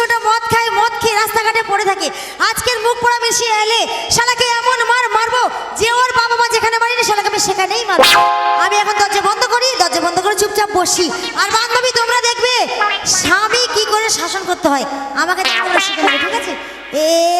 ঘণ্টা মদ খায়, মদ খেয়ে রাস্তাঘাটে পড়ে থাকে। আজকের মুখ পড়া মিশিয়ে এলে শালাকে এমন মার মারবো যে ওর বাবা মা যেখানে বাড়ি না শালাকে আমি সেখানেই মারবো। আমি এখন দরজা বন্ধ করি, দরজা বন্ধ করে চুপচাপ বসি। আর বান্ধবী, তোমরা দেখবে, স্বামী কি করে শাসন করতে হয়? আমাকে ঠিক আছে? এ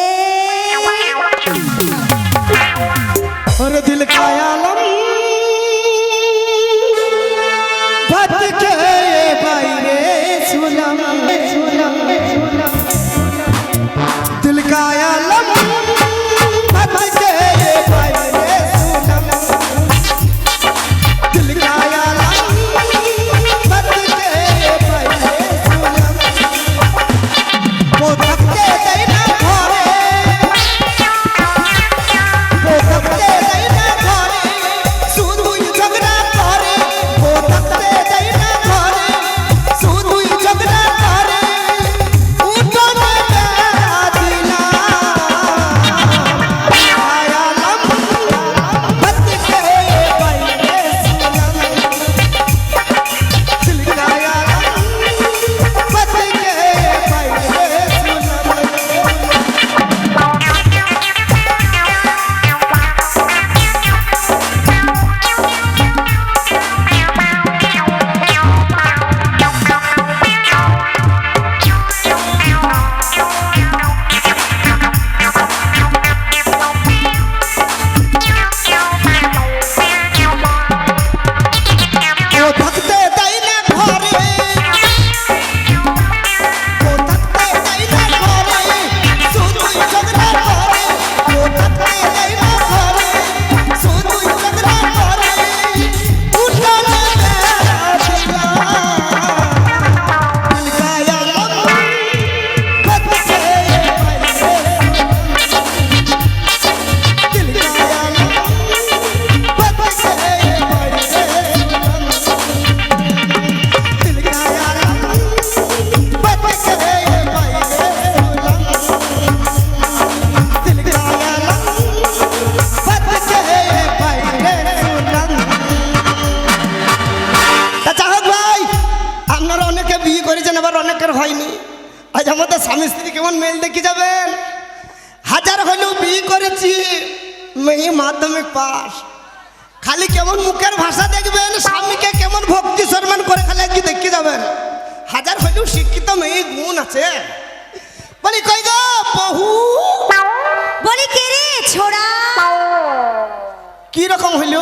রকম হইল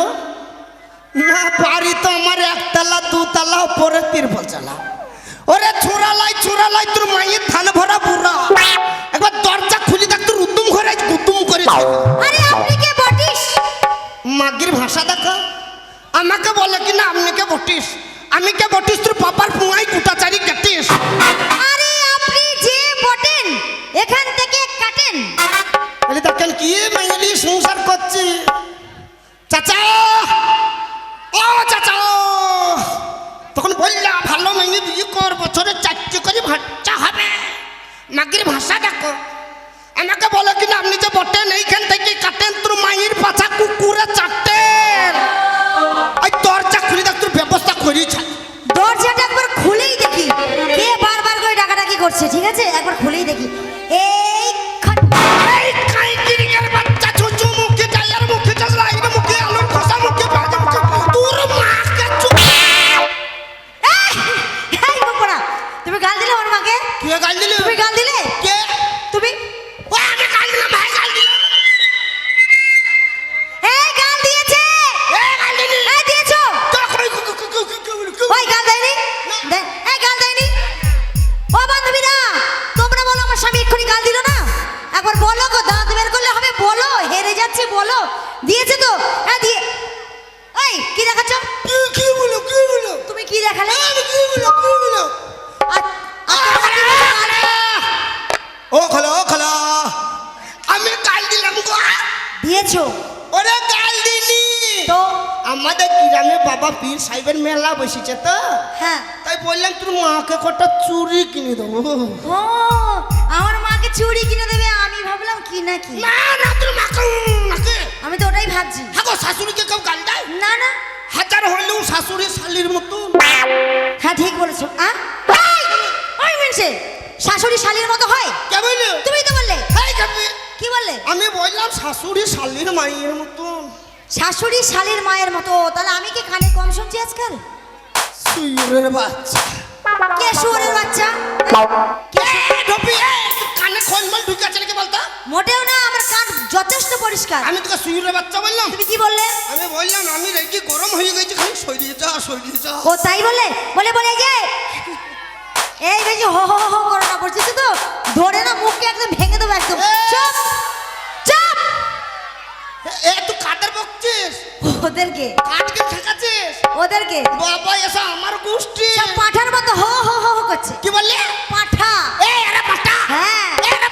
না পারি তো আমার একতলা দুতলা পরে তিরপল চালা ওরে ছোড়া লাই ছোড়া লাই তোর মায়ের ধান ভরা বুড়া। একবার দরজা খুলি দেখ তোর উদ্যম করে আজ গুতুম করে আরে আপনি কে বটিস? মাগির ভাষা দেখো। আমাকে বলে কি না আপনি কে বটিস? আমি কে বটিস তোর পাপার পুঙাই কুটাচারি কাটিস। আরে আপনি যে বটেন এখান থেকে কাটেন। বলে দেখেন কি মাইলি চাচা ও চাচা তখন বললা, ভালো মাইনে বিয়ে কর বছরে চারটে করে বাচ্চা হবে। মাগির ভাষা দেখো। আমাকে বলে কিনা, আপনি যে বটেন, এইখান থেকে কাটেন, তোর মায়ের পাছা কুকুরে চাটেন এই দরজা খুলে দেখ, তোর ব্যবস্থা করিয়েছে দরজাটা একবার খুলেই দেখি। কে বারবার করে ডাকাডাকি করছে, ঠিক আছে? একবার খুলেই দেখি। এই ও বান্ধবীরা তোমরা বলো আমার স্বামী এক্ষুনি গাল দিল না? একবার বলো গো দাঁত বের করলে হবে বলো হেরে যাচ্ছে বলো। দিয়েছে তো? হ্যাঁ দিয়ে এই কি দেখাচ্ছ? কি বলো কি বলো? তুমি কি দেখালে? কি বলো কি বলো? ও খলা ও খলা। আমি গাল দিলাম গো। দিয়েছ। ওরে গাল দিলি তো আমাদের গ্রামে বাবা পীর সাহেবের মেলা বসেছে তো। হ্যাঁ। তাই বললাম তোর মাকে কটা চুরি কিনে দেবো? ও আমার মাকে চুরি কিনে দেবে? আমি ভাবলাম কি না কি? না না তোর মাকে নাকে আমি তো ওটাই ভাবছি। হ্যাঁ গো শাশুড়িকে কেউ গাল দেয় না না। হাজার হলেও শাশুড়ি শালির মতন হ্যাঁ ঠিক বলেছ। আ? এই, ওই মিনসে শাশুড়ি শালির মতো হয়? কে বলল? তুমি তো বললে। কি বললে? আমি বললাম শাশুড়ি শালির মাইয়ের মতন শাশুড়ি শালির মায়ের মতো তাহলে আমি কি কানে কম শুনছি আজকাল সুইরের বাচ্চা কে শুয়োরের বাচ্চা কানে খলমল ঢুকে আছে নাকি বলতো মোটেও না আমার কান যথেষ্ট পরিষ্কার আমি তোকে সুইরের বাচ্চা বললাম তুমি কি বললে আমি বললাম আমি রেগে গরম হয়ে গেছি খালি সরিয়ে যা সরিয়ে যা ও তাই বলে বলে বলে এই যে এই বেশি হো হো হো করো না করছিস তো ধরে না মুখকে একদম ভেঙে দেবো একদম এ- তুই কাদের বকছিস? ওদেরকে। কাটকে ঠেকাচ্ছিস? ওদেরকে। বাবা এসা আমার গোষ্ঠী। সব পাঠার মতো হো হো হো হো করছে। কি বললি? পাঠা। এ আরে পাঠা। হ্যাঁ। এ আরে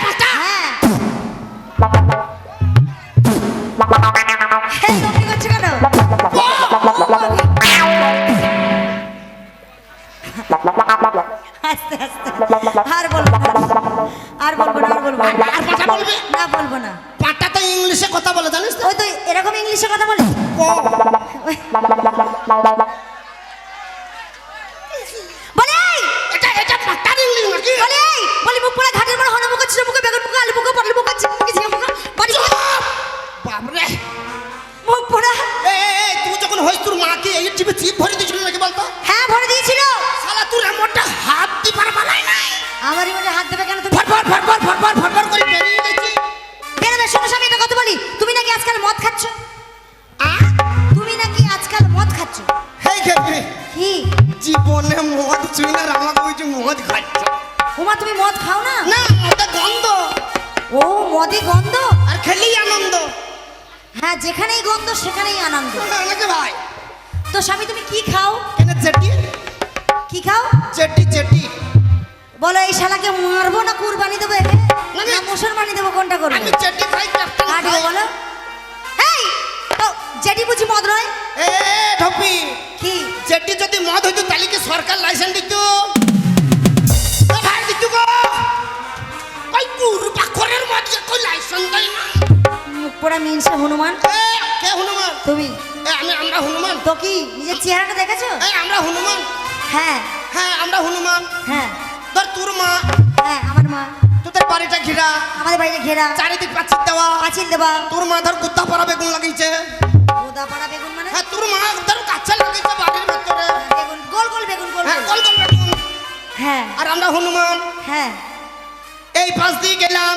বলে এই, বলি মুখ পোড়া ঘাটের হলো ছিল মুখে বেগুন মুখে আলু মুখে পটল মুখে চিংড়ি ঝিঙে মুখে বাড়ি বাপরে মুখ পোড়া। এ এ, এ, তুই যখন হইস তোর মাকে এই টিপে চিপ ভরে দিয়েছিল নাকি বলতো? হ্যাঁ ভরে দিয়েছিল। শালা তোর এমনটা হাত দি পার বানাই নাই। আমারই মনে হাত দেবে কেন তুমি? ফটফট ফটফট ফটফট ফটফট করে বেরিয়ে গেছি। বেরোবে শোনো স্বামী একটা কথা বলি। তুমি নাকি আজকাল মদ খাচ্ছ? তুমি নাকি আজকাল মদ খাচ্ছ? হেই কি? জীবনে মদ চুই না আমাকে ওই যে মদ খাচ্ছ। উমা তুমি মদ খাও না? না মদে গন্ধ। ও মদে গন্ধ? আর খেলেই আনন্দ। হ্যাঁ যেখানেই গন্ধ সেখানেই আনন্দ। নাকি ভাই। তো স্বামী তুমি কি খাও? কেন চেটি। কি খাও? চেটি চেটি। বলো এই শালাকে মারবো না কুরবানি দেবো না, মুসলমানি দেবো কোনটা করব? আমি চেটি খাই কাটবো খাই বলো। এই তো যেটি বুঝি মদ নয়? এ ঢপি কি? চেটি যদি মদ হইতো তাহলে কি সরকার লাইসেন্স দিত? গো কই পুরু পাখরের মদ কে লাইসেন্স দেয় না মুখ পোড়া মিনসে হনুমান। কে হনুমান? তুমি? আমি আমরা হনুমান। তো কি নিজের চেহারাটা দেখেছ? এ আমরা হনুমান। হ্যাঁ। হ্যাঁ আমরা হনুমান। হ্যাঁ। ধর তোর মা। হ্যাঁ আমার মা। তোদের বাড়িটা ঘেরা। আমাদের বাড়িতে ঘেরা। চারিদিক পাচ্ছির দেওয়া। পাঁচিল দেবা তোর মা ধর কুত্তা পাড়া বেগুন লাগিয়েছে। ওদা পাড়া বেগুন মানে? হ্যাঁ তোর মা ধর কাঁচা লাগিয়েছে বাড়ির ভেতরে। বেগুন। গোল গোল বেগুন গোল গোল বেগুন। হ্যাঁ। আর আমরা হনুমান। হ্যাঁ। এই পাশ দিয়ে গেলাম।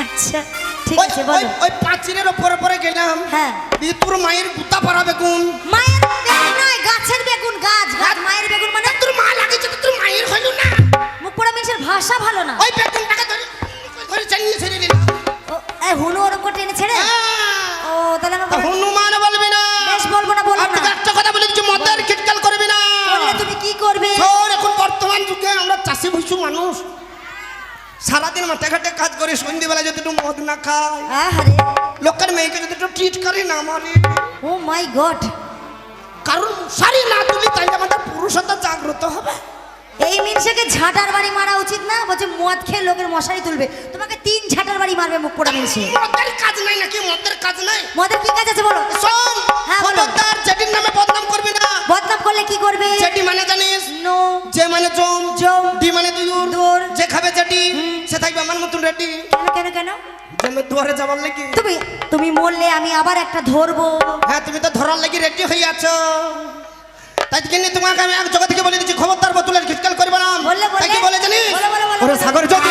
আচ্ছা ঠিক ওই আছে ওই বলো। ওই পাঁচিলের ওপরে পরে গেলাম। হ্যাঁ। দিয়ে তোর মায়ের কুত্তা পাড়া বেগুন। মায়ের বেগুন নয় গাছের বেগুন গাছ গাছ। মায়ের বেগুন মানে তোর মা লাগিয়েছে তো তোর মায়ের না। মুখ পোড়া মিনসের ভাষা ভালো না। ওই বেগুনটাকে ধরে ধরে চালিয়ে ছেড়ে দিলাম। ও, এই হুনু ওরম করে টেনে ছেড়ে? ও তাহলে আমার হনুমান বলবি মানুষ। সারাদিন মাঠে ঘাটে কাজ করি সন্ধ্যেবেলা যদি একটু মদ না খাই আহারে লোকের মেয়েকে যদি একটু ট্রিট করি না মারি। ও মাই গড কারণ শাড়ি না তুলি তাইলে আমাদের পুরুষতা জাগ্রত হবে। এই মিনসেকে ঝাঁটার বাড়ি মারা উচিত না? বলছে মদ খেয়ে লোকের মশারি তুলবে। তোমাকে তিন ঝাঁটার বাড়ি মারবে মুখ পোড়া মিনসে মদের কাজ নাই নাকি? মদের কাজ নাই? মদের কি কাজ আছে বলো? শোন হ্যাঁ, বলো। খবরদার জেটির নামে বদনাম করবি না? বদনাম করলে কি করবে? জেটি মানে জানিস? নো। যে মানে জম জম। ডি মানে দুয়ুর দুয়োর। যে খাবে জেটি সে থাকবে আমার মতন রেডি কেন কেন কেন? আমি দুয়ারে যাবার লাগি। তুমি তুমি মরলে আমি আবার একটা ধরবো। হ্যাঁ তুমি তো ধরার লাগি রেডি হয়ে আছো তাই তোমাকে আমি এক জগৎ থেকে বলে দিচ্ছি খবরদার বোতলের খিটকাল করবে না। তাই কি বলে জানিস? বলো, ওরে সাগর যদি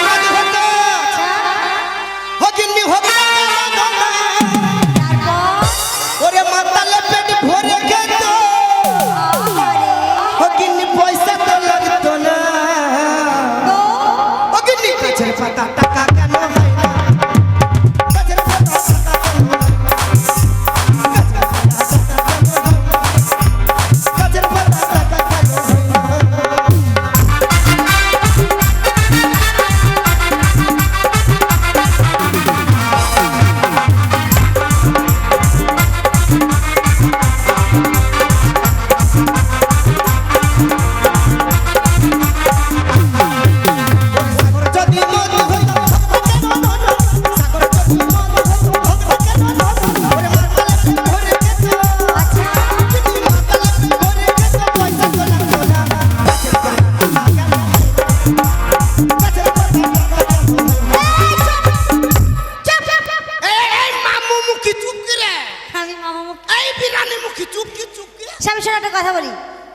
আমি মামা মুখ এই বিরানি মুখী চুপ কি চুপ কি? স্বামী শোনো একটা কথা বলি।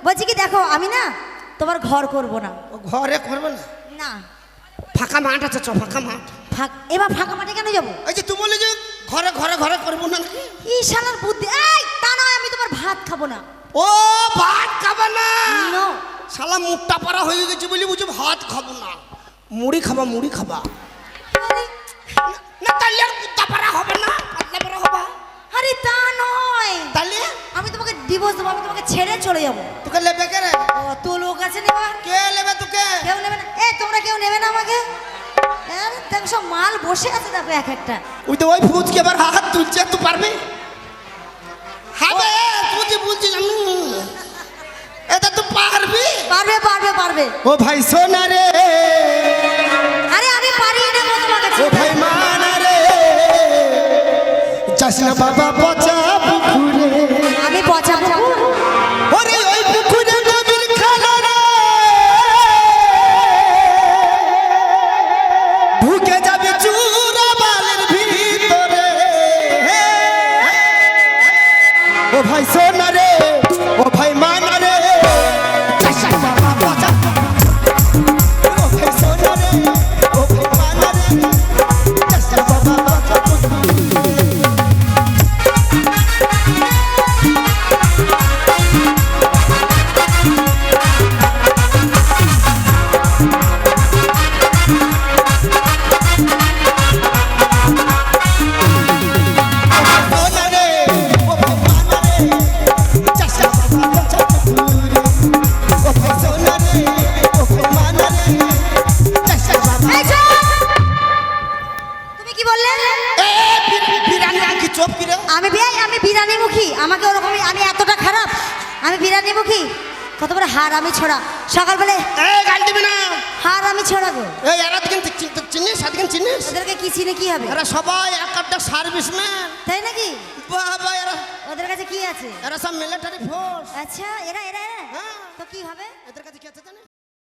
বলছি কি দেখো আমি না তোমার ঘর করব না। ও ঘরে করবে না? না। ফাঁকা মাঠ আছে চ ফাঁকা মাঠ। ফাঁক এবার ফাঁকা মাঠে কেন যাব? এই যে তুমি বলে যে ঘরে ঘরে ঘরে করব না ই শালার বুদ্ধি। এই তা নয় আমি তোমার ভাত খাব না। ও ভাত খাবে না. শালা মুখটা পারা হয়ে গেছে বলি বুঝি ভাত খাব না। মুড়ি খাবা মুড়ি খাবা। তাহলে? আমি তোমাকে ডিভোর্স দেবো আমি তোমাকে ছেড়ে চলে যাব। তোকে নেবে কে রে? কত লোক আছে নেবা কে নেবে তোকে? কেউ নেবে না। এ তোমরা কেউ নেবে না আমাকে? সব মাল বসে আছে দেখো এক একটা। ওই তো ওই ফুচকে এবার হাত তুলছে তুই পারবি? হবে তুই যে বলছিস আমি। এটা তুই পারবি? পারবে পারবে পারবে। ও ভাই সোনা রে। আরে আমি নেব তোমাকে। ও ভাই মানা রে। যাস না বাবা পচা। মুখী আমাকে ওরকমই আমি এতটা খারাপ? আমি বিরানি মুখী কত বড় হার আমি ছড়া। সকালবেলা গাল দিবি না। হার আমি ছড়াবো। এই এরা দিকে চিনিস আদিকে চিনিস। ওদেরকে কি চিনে কি হবে? এরা সবাই এক একটা সার্ভিস ম্যান তাই নাকি? বাবা এরা ওদের কাছে কি আছে? এরা সব মিলিটারি ফোর্স আচ্ছা এরা এরা এরা। হ্যাঁ। তো কি হবে? এদের কাছে কি আছে জানিস?